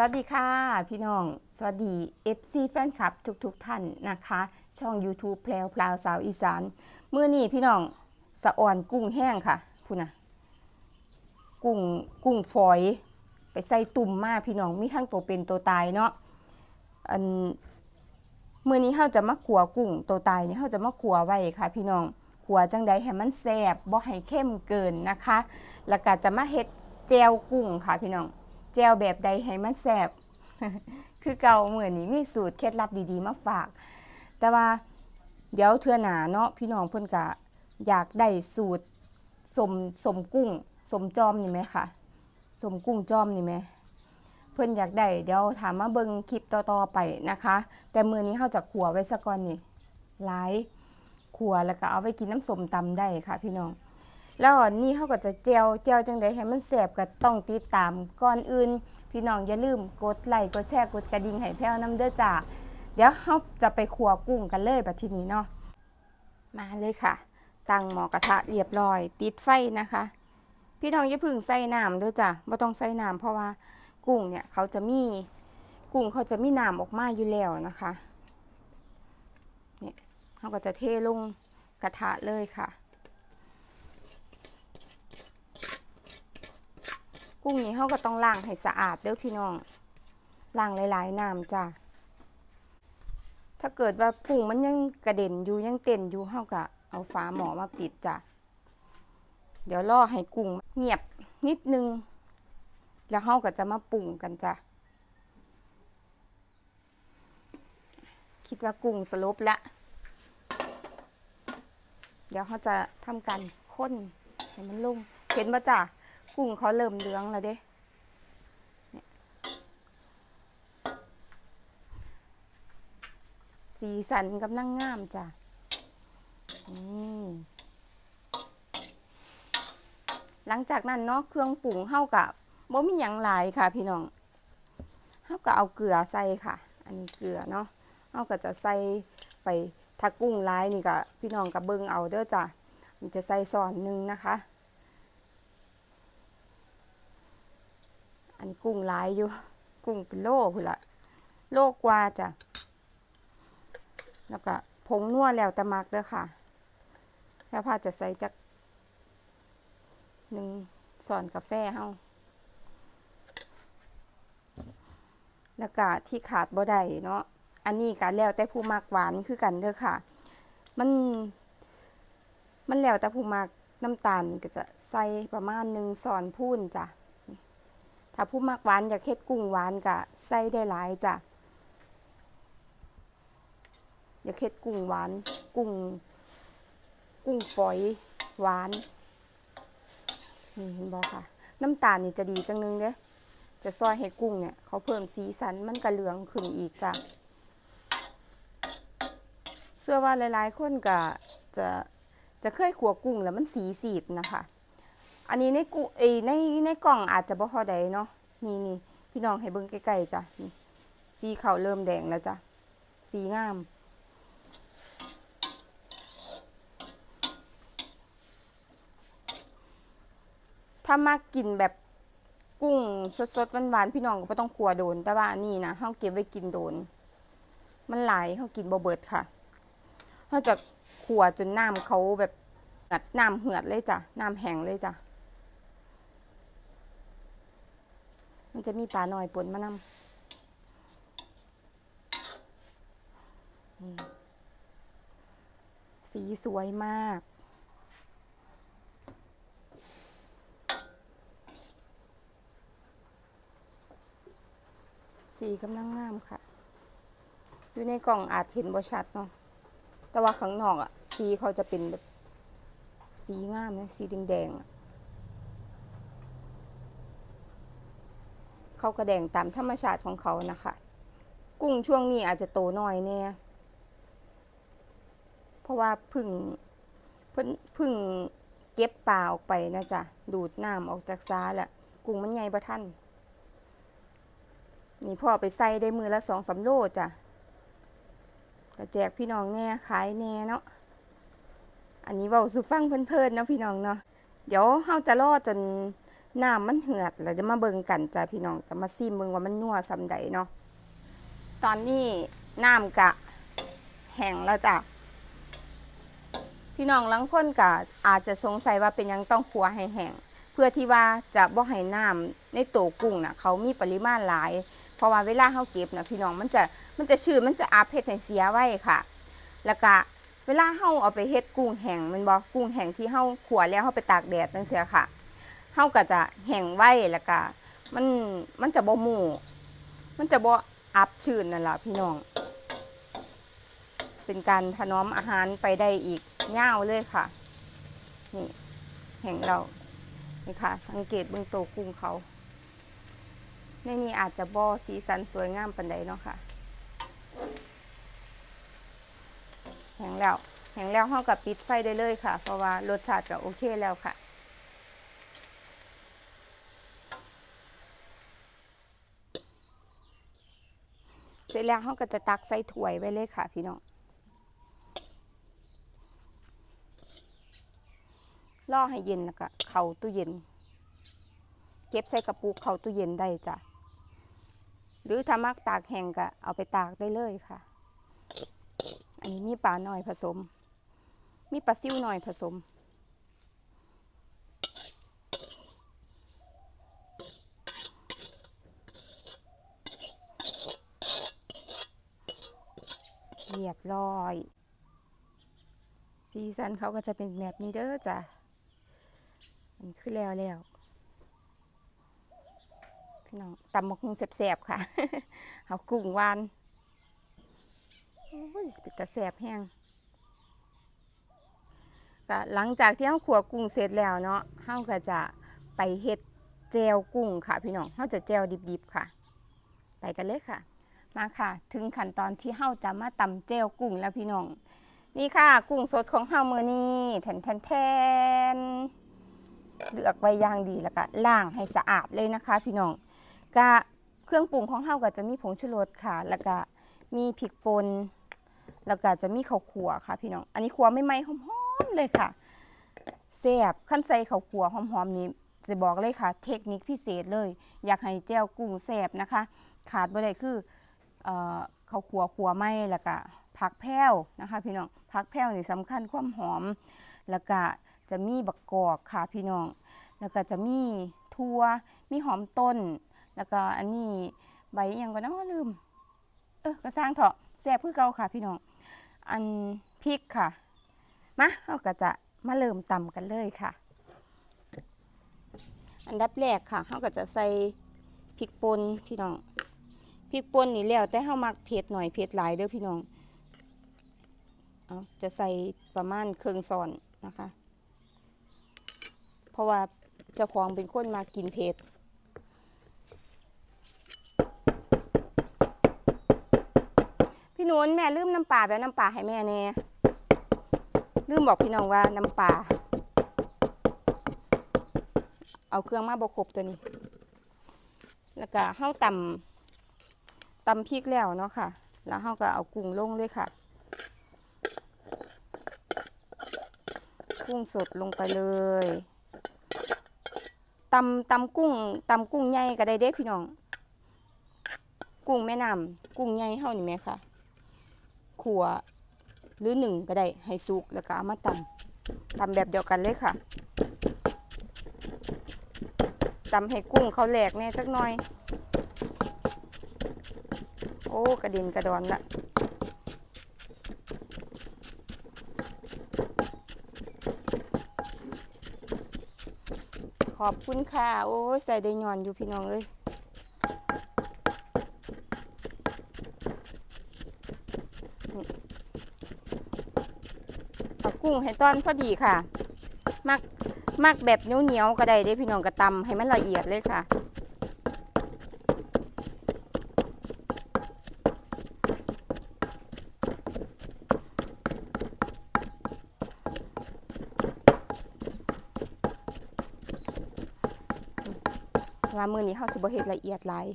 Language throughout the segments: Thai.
สวัสดีค่ะ พี่น้อง สวัสดี FC แฟนคลับทุกๆทท่านนะคะ ช่อง YouTube แพลวพลาวสาวอีสานเมื่อนี้พี่น้องสะอ่อนกุ้งแห้งค่ะพูนะกุ้งกุ้งฝอย ไปใส่ตุ่มมากพี่น้องมีทั้งตัวเป็นตัวตายเนาะอันเมื่อนี้เฮาจะมาขัวกุ้งตัวตายนี่เฮาจะมาขัวไว้ค่ะ พี่น้องขัวจังใดให้มันแซ่บบ่ให้เข้มเกินนะคะ แล้วก็จะมาเฮ็ดแจวกุ้งค่ะพี่น้อง จวแบบใดให้มันแซ่บคือเก่าเหมือนนี้มีสูตรเคล็ดลับดีๆมาฝาก แต่ว่าเดี๋ยวเทื่อหนาเนาะพี่น้องเพิ่นก็อยากได้สูตรสมสมกุ้งสมจอมนี่ไหมคะสมกุ้งจอมนี่ไหมเพิ่นอยากได้เดี๋ยวถามมาเบิ่งคลิปต่อๆไปนะคะ แต่มือนี้เฮาจะขัวไว้ซะก่อนนี่หลายขัวแล้วก็เอาไว้กินน้ำสมตำได้ค่ะ พี่น้อง แล้วอันนี้เขาก็จะเจียวเจียวจังใดให้มันแสบก็ต้องติดตามก่อนอื่น พี่น้องอย่าลืมกดไลค์กดแชร์กดกระดิ่งให้แพ้วน้ำเด้อจ้าเดี๋ยวเขาจะไปขัวกุ้งกันเลยแบบทีนี้เนาะมาเลยค่ะ ตั้งหม้อกระทะเรียบร้อย ติดไฟนะคะ พี่น้องอย่าพึ่งใส่น้ำเด้วยจ้ะไม่ต้องใส่น้ำเพราะว่ากุ้งเนี่ยเขาจะมีกุ้งเขาจะมีน้ำออกมาอยู่แล้วนะคะเนี่ยเขาก็จะเทลงกระทะเลยค่ะ กุ้งนี้เขาก็ต้องล้างให้สะอาดเด้อพี่น้องล้างหลายๆน้ำจ้ะถ้าเกิดว่ากุ้งมันยังกระเด็นอยู่ยังเต้นอยู่เขาก็เอาฝาหมอมาปิดจ้ะเดี๋ยวรอให้กุ้งเงียบนิดนึง แล้วเขาก็จะมาปรุงกันจ้ะคิดว่ากุ้งสลบละ เดี๋ยวเขาจะทำการค้นให้มันลง เห็นปะจ้ะ กุ้งเขาเริ่มเหลืองแล้วเด้สีสันกำลังงามจ้ะ นี่ หลังจากนั้นเนาะเครื่องปรุงเฮากับบ่มีหยังหลายค่ะ พี่น้องเฮาก็เอาเกลือใส่ค่ะ อันนี้เกลือเนาะเฮาก็จะใส่ไปถ้ากุ้งลายนี่ก็พี่น้องก็เบิ่งเอาเด้อจ้ะ มันจะใส่ซอนหนึงนะคะ อันนี้กุ้งลายอยู่ กุ้งเป็นโลพุ่นละโลกว่าจ้ะ แล้วก็ผงนัวแล้วแต่มักเด้อค่ะแล้วพาจะใส่จักหนึ่งสอนกาแฟเฮาแล้วก็ที่ขาดบ่ได้เนาะ อันนี้ก็แล้วแต่ผู้มักหวานคือกันเด้อค่ะ มัน มันแล้วแต่ผู้มักน้ำตาลนี่ก็จะใส่ประมาณหนึ่งสอนพูนจ้ะ ถ้าผู้มักหวานอยากเฮ็ดกุ้งหวานก็ใส่ได้หลายจ้ะอยากเฮ็ดกุ้งหวาน กุ้ง กุ้งฝอยหวานนี่เห็นบ่ค่ะ น้ำตาลนี่จะดีจังนึงเด้จะซอยให้กุ้งเนี่ยเขาเพิ่มสีสันมันก็เหลืองขึ้นอีกจ้ะเชื่อว่าหลายๆคนก็จะจะเคยขัวกุ้งแล้วมันสีสีดนะคะ อันนี้ในกุเอในในกล่องอาจจะบ่พอใดเนาะนี่นี่พี่น้องให้เบิ่งใกล้ๆจ้ะนี่สีเขาเริ่มแดงแล้วจ้ะสีงามถ้ามากินแบบกุ้งสดๆหวานๆพี่น้องก็บ่ต้องขัวโดน แต่ว่านี่นะเฮาเก็บไว้กินโดน มันหลายเฮากินบ่เบิดค่ะเฮาจะขัวจนน้ำเขาแบบน้ำเหือดเลยจ้ะน้ำแห้งเลยจ้ะ มันจะมีปลาหน่อยปนมานำนี่สีสวยมากสีกำลังงามค่ะ อยู่ในกล่องอาจเห็นบ่ชัดเนาะ แต่ว่าข้างนอกอะสีเขาจะเป็นแบบสีงามนะสีแดงๆอะ เขากระแดงตามธรรมชาติของเขานะคะ กุ้งช่วงนี้อาจจะโตน้อยแน่เพราะว่าพึ่งพิ่งพึ่งเก็บปลาออกไปนะจ๊ะดูดน้ำออกจากซาแหละกุ้งมันใหญ่ประทันนี่พ่อไปใส่ได้มือละสองสาโลจ้ะก็แจกพี่น้องแน่ขายแน่เนาะอันนี้เบาสุฟังเพลินๆเนาะพี่น้องเนาะเดี๋ยวเฮาจะรอจน น้ำมันเหือดแล้วจะมาเบิ่งกันจ้ะพี่น้องจะมาซิมเบิ่งว่ามันนัวซำใดเนาะตอนนี้น้ำกะแห้งแล้วจ้ะพี่น้องลังคนกะอาจจะสงสัยว่าเป็นยังต้องขัวให้แห้งเพื่อที่ว่าจะบ่ให้น้ำในโตกุ้งน่ะเขามีปริมาณหลาย เพราะว่าเวลาเฮาเก็บน่ะพี่น้องมันจะมันจะชื้นมันจะอาเฮ็ดให้เสียไว้ค่ะ แล้วก็เวลาเฮาเอาไปเฮ็ดกุ้งแห้งมันบ่กุ้งแห้งที่เฮาขัวแล้วเฮาไปตากแดดจังซี่ค่ะ เฮาก็จะแห้งไว้แล้วก็มันมันจะบ่หมู่มันจะบ่อับชื้นนั่นล่ะพี่น้อง เป็นการถนอมอาหารไปได้อีกยาวเลยค่ะ นี่แห้งเรานี่ค่ะ สังเกตเบื้องโตกุ้งเขาในนี้อาจจะบ่สีสันสวยงามปานใดเนาะค่ะแห้งแล้วแห้งแล้วเฮากับปิดไฟได้เลยค่ะ เพราะว่ารสชาติก็โอเคแล้วค่ะ เสร็จแล้วเขาก็จะตักใส่ถ้วยไว้เลยค่ะ พี่น้องล่อให้เย็นแล้วก็เข่าตู้เย็น เก็บใส่กระปุกเข่าตู้เย็นได้จ้ะหรือถ้ามักตากแห้งก็เอาไปตากได้เลยค่ะ อันนี้มีปลาหน่อยผสม มีปลาซิ่วหน่อยผสม เรียบร้อย ซีซันเขาก็จะเป็นแบบนี้เด้อจ้ะมันคือแล้วแล้วพี่น้องตำมะคุงแสบๆค่ะเอากุ้งวานโอ้ยป็นตาแสบแห้งก็หลังจากที่เราขัวกุ้งเสร็จแล้วเนาะเราก็จะไปเฮ็ดแจวกุ้งค่ะพี่น้องเราจะแจวดิบๆค่ะ ไปกันเลยค่ะ มาค่ะ ถึงขั้นตอนที่เฮาจะมาตำเจลกุ้งแล้วพี่น้อง นี่ค่ะ กุ้งสดของเฮามือนี้แทนแทนแทนเลือกไว้อย่างดีแล้วก็ล้างให้สะอาดเลยนะคะ พี่น้องก็เครื่องปรุงของเฮาก็จะมีผงชูรสค่ะ แล้วก็มีพริกป่นแล้วก็จะมีข้าวขัวค่ะ พี่น้อง อันนี้ขัวไม่ไหม้หอมๆเลยค่ะแซ่บขั้นใส่ข้าวขัวหอมๆนี้จะบอกเลยค่ะ เทคนิคพิเศษเลย อยากให้แจ่วกุ้งแซ่บนะคะ ขาดบ่ได้คือ เข้าวขัวขัวไหมแล้วก็ผักแพ้วนะคะพี่น้องผักแพ้วนี่สำคัญความหอม แล้วก็จะมีบักกอกค่ะพี่น้อง แล้วก็จะมีทั่วมีหอมต้น แล้วก็อันนี้ใบอิหยังก็น้อลืม เออก็สร้างเถอะแซ่บคือเก่าค่ะพี่น้อง อันพริกค่ะมาเราก็จะมาเริ่มตำกันเลยค่ะ อันดับแรกค่ะเราก็จะใส่พริกป่นพี่น้อง พริกป่นนี่แล้วแต่เฮามักเผ็ดหน่อยเผ็ดหลายเด้อพี่น้องเอาจะใส่ประมาณเครึ่องซอนนะคะ เพราะว่าเจ้าของเป็นคนมากินเผ็ดพี่นุนแม่ลืมน้ำปลาแบบน้ำปลาให้แม่แน่ลืมบอกพี่น้องว่าน้ำปลาเอาเครื่องมาบกครบตัวนี้ แล้วก็เฮาตำ ตำพริกแล้วเนาะค่ะ แล้วเราก็เอากุ้งลงเลยค่ะ กุ้งสดลงไปเลยตำตำกุ้งตำกุ้งใหญ่ก็ได้เด้พี่น้อง กุ้งแม่น้ำกุ้งใหญ่เฮานี่แม่ค่ะขัวหรือหนึ่งก็ได้ให้สุกแล้วก็เอามาตำตำแบบเดียวกันเลยค่ะตำให้กุ้งเขาแหลกแน่จักหน่อย อ้กระด็นกระดอนละขอบคุณค่ะ โอ้ยใส่ได้ย่อนอยู่พี่น้องเอ้ยเอากุ้งให้ต้อนพอดีค่ะ มักมักแบบเหนียวๆก็ได้เด้พี่น้องกระตำให้มันละเอียดเลยค่ะ ว่ามือนี้เฮาสิบ่เฮ็ดละเอียดหลาย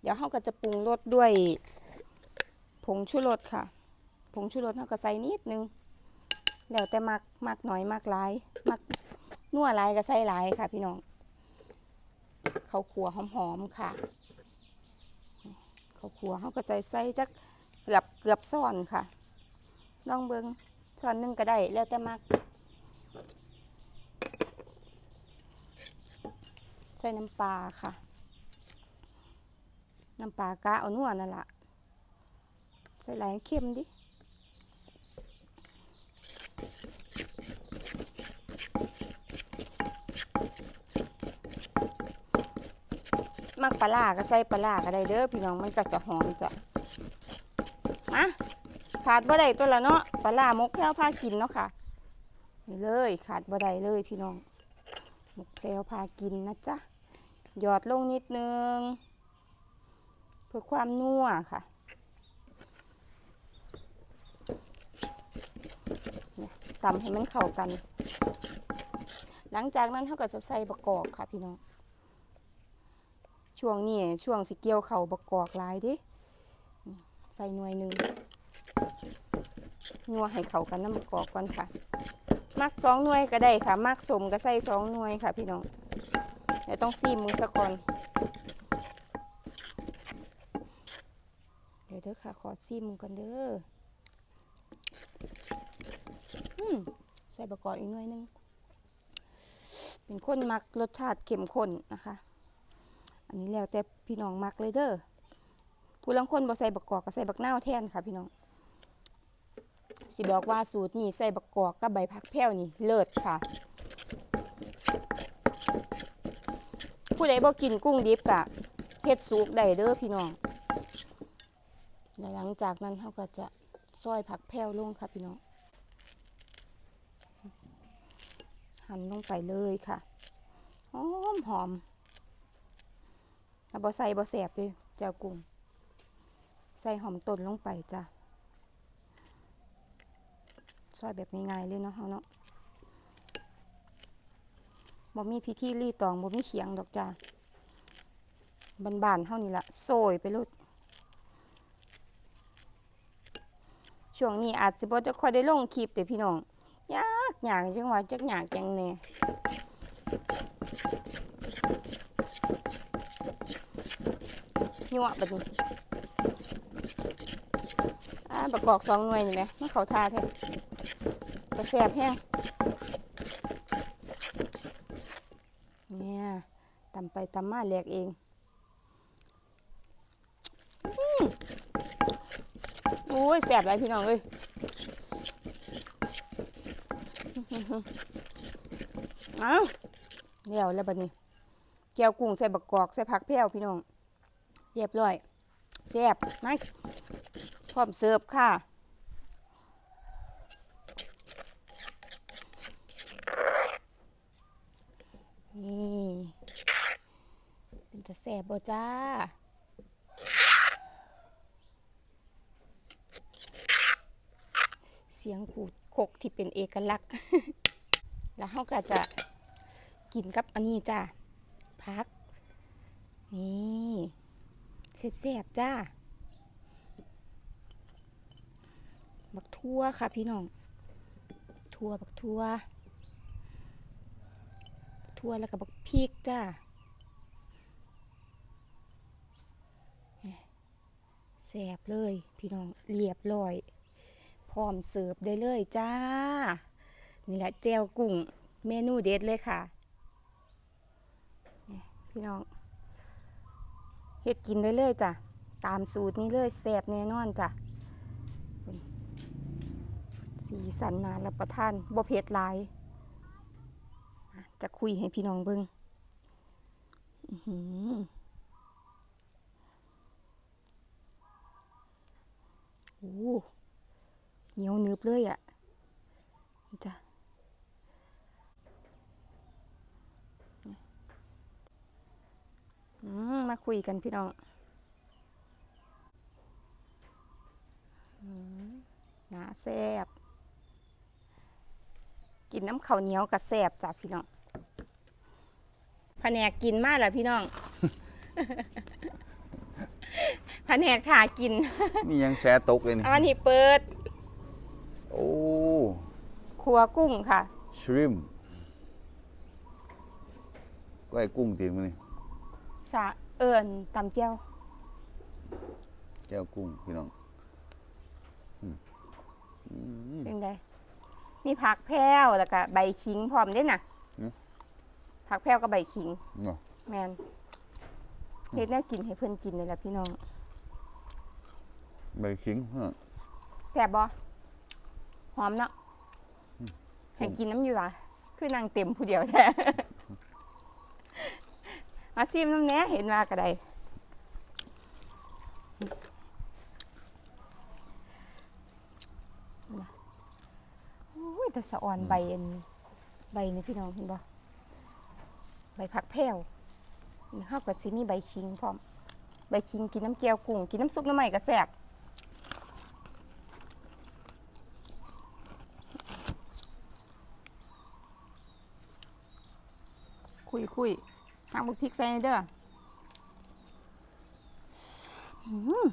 เดี๋ยวเฮาก็จะปรุงรสด้วย ผงชูรสค่ะ ผงชูรสเฮาก็ใส่นิดนึงแล้วแต่มักมักน้อยมักหลายมักนัวหลายก็ใส่หลายค่ะพี่น้องข้าวคั่วหอมๆค่ะข้าวคั่วเขาก็ใจใส่จักเกือบเกือบซ่อนค่ะ ลองเบิงซ่อนนึงก็ได้แล้วแต่มัก ส่น้ำปลาค่ะ น้ำปลากะเอานัวนั่นละใส่หลายเค็มดิมักปลาร้าก็ใส่ปลาร้าก็ได้เด้อพี่น้องมันก็จะหอมจ้ะมาขาดบ่ได้ตัวละเนาะปลาร้ามกแพ้วพากินเนาะค่ะนี่เลยขาดบ่ได้เลยพี่น้องมกแพ้วพากินนะจ๊ะ หยอดลงนิดนึง เพื่อความนัวค่ะตำให้มันเข้ากัน หลังจากนั้นเขาก็จะใส่บะกอกค่ะพี่น้อง ช่วงนี้ช่วงสิเกี่ยวเข่าบกกอกหลายดิใส่หน่วยหนึ่งนัวให้เขากันน้ำบกกอกก่อนค่ะ มักสองหน่วยก็ได้ค่ะ มักสมก็ใส่สองหน่วยค่ะพี่น้อง เดี๋ยวต้องซีมือสะก่อน เดี๋ยวเด้อค่ะ ขอซีมือกันเด้ออืมใส่บะกอกอีกหน่วยหนึง เป็นคนมักรสชาติเข้มข้นนะคะ อันนี้แล้วแต่พี่น้องมักเลยเด้อผู้ลังคนบ่ใส่บักกอกก็ใส่บักนาวแทนค่ะพี่น้อง สิบอกว่าสูตรนี้ใส่บักกอกกับใบผักแพ้วนี่เลิศค่ะ ผู้ใดบ่กินกุ้งดิบกะเฮ็ดสุกได้เด้อพี่น้องแล้วหลังจากนั้นเฮาก็จะซอยผักแพ้วลงค่ะพี่น้อง หั่นลงไปเลยค่ะ หอมหอมถ้าบ่ใส่บ่แสบเลยเจ้ากุ้ง ใส่หอมต้นลงไปจ้ะซอยแบบง่ายๆเลยเนาะเฮาเนาะ บ่มีพิธีรีตองบ่มีเขียงดอกจ้าบ้านๆเฮานี่ละโซยไปลุดช่วงนี้อาจจะบ่จะค่อยได้ลงคลิปเด้พี่น้องยากยากจังว่าจักยากจังแน่ยั่วแบบนี้อ่าประกอบสองหน่วยนี่ไหมมันเขาทาแท้กระแสบแห้งเนี่ย ตำมาแหลกเองอื้อโอ้ยแสบไรพี่น้องเอ้ยเอาเดี๋ยวแล้วบัดนี้เกียวกุ้งใส่บักกอกใส่ผักแพ้วพี่น้องเรียบร้อยแซ่บมาพร้อมเสิร์ฟค่ะ นี่ เป็น จะแซ่บบ่จ้าเสียงขูดคกที่เป็นเอกลักษณ์ แล้วเขาก็จะกินกับอันนี้จ้าพัก นี่เสียบๆจ้าบักทั่วค่ะพี่น้อง ทั่วบักทั่ว ทั่วแล้วก็บักพริกจ้า แสบเลย พี่น้องเรียบร้อย พร้อมเสิร์ฟได้เลยจ้า นี่แหละเจลกุ้งเมนูเด็ดเลยค่ะ พี่น้องเฮ็ดกินได้เลยจ้ะ ตามสูตรนี้เลยแซ่บแน่นอนจ้ะ สีสันนารับประทานบ่เผ็ดหลาย จะคุยให้พี่น้องเบิ่งอื้อหือ โอ้เหนียวหนึบเลยอะจ้ะมาคุยกันพี่น้องหนาแซบกินน้ำข้าวเหนียวกับแซบจ้ะพี่น้องแผนกกินมากแล้วพี่น้อง แผนกถ่ากิน นี่ยังแสตกเลยนี่อันนี้เปิด โอ้ครัวกุ้งค่ะ ชริมก็ไอ้กุ้งตีนมันนี่สะเอิญตำเจียวแก้วกุ้งพี่น้องอืมอืม เป็นไงมีผักแพรวแล้วก็ใบขิงพร้อมเด้น่ะอืม ผักแพรวกับใบขิง เนาะแมน เฮ็ดแนวกินให้เพิ่นกินเลยล่ะพี่น้องใบขิงฮะแซ่บบ่หอมเนาะให้กินน้ำอยู่ล่ะคือนางเต็มผู้เดียวแท้มาซิมน้ำแหน่เห็นว่าก็ได้นะโอ้ยแต่สะอ่อนใบอันใบนี่พี่น้องเห็นบ่ใบผักแพรว นี่ข้าวกับซิมีใบคิงพร้อมใบคิงกินน้ำเกี๊ยวกุ้งกินน้ำซุปน้ำใหม่ก็แซ่บคุยคุยหางบุกพริกใส่เด้อหืม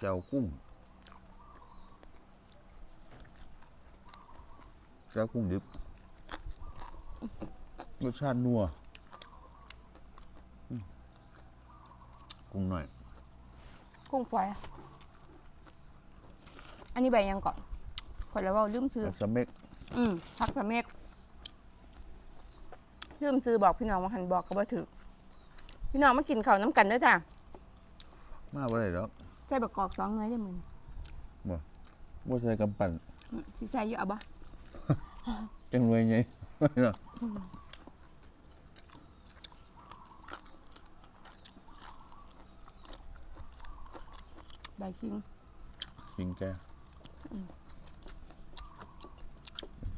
แก้วกุ้งแก้วกุ้งดิบ รสชาตินัวอืมกุ้งหน่อย กุ้งฝอยอะอันนี้ใบยังก่อนคนแล้วว่าลืมซื้อแต่สเม็กอืมพักสะเมกลืมซื้อบอกพี่น้องว่าหันบอกก็บ่ถือพี่น้องมากินข้าวน้ำกันเด้อจ้ะมาบ่ได้ดอกใส่บักกอกสองเนยได้อมือนบ่ใส่กำปั่นสิใส่อยู่เอาบ่จังเลยไงเนาะ ใบคิงขิงแก้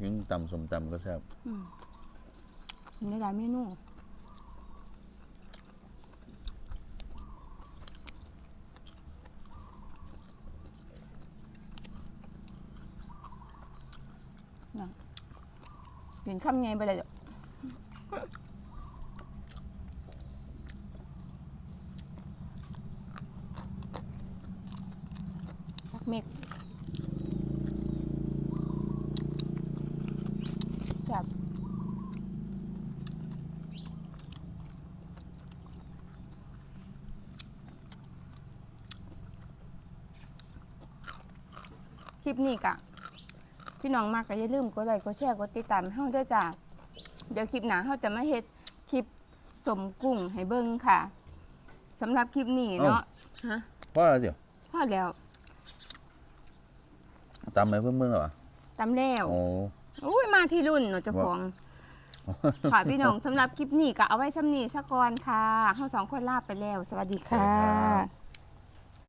ขิงตำสมตำก็แซ่บกินได้หลายเมนู กินคำไงไปเลยเดี๋ยวพักเมกจับคลิปนี้กะ พี่น้องมากก็อย่าลืมกดไลค์กดแชร์กดติดตามให้เฮาด้วยจ้าเดี๋ยวคลิปหน้าเฮาจะมาเฮ็ดคลิปสมกุ้งให้เบิ่งค่ะสำหรับคลิปนี้เนาะฮะเพราะอะไรเดี๋ยวพอแล้วตำไปเพิ่มเมื่อหรอตามแล้วโอ้อุ้ยมาที่รุ่นเนาะเจ้าของค่ะพี่น้องสำหรับคลิปนี้ก็เอาไว้ซ้ำนี้ซะก่อนค่ะเฮาสองคนลาไปแล้ว สวัสดีค่ะ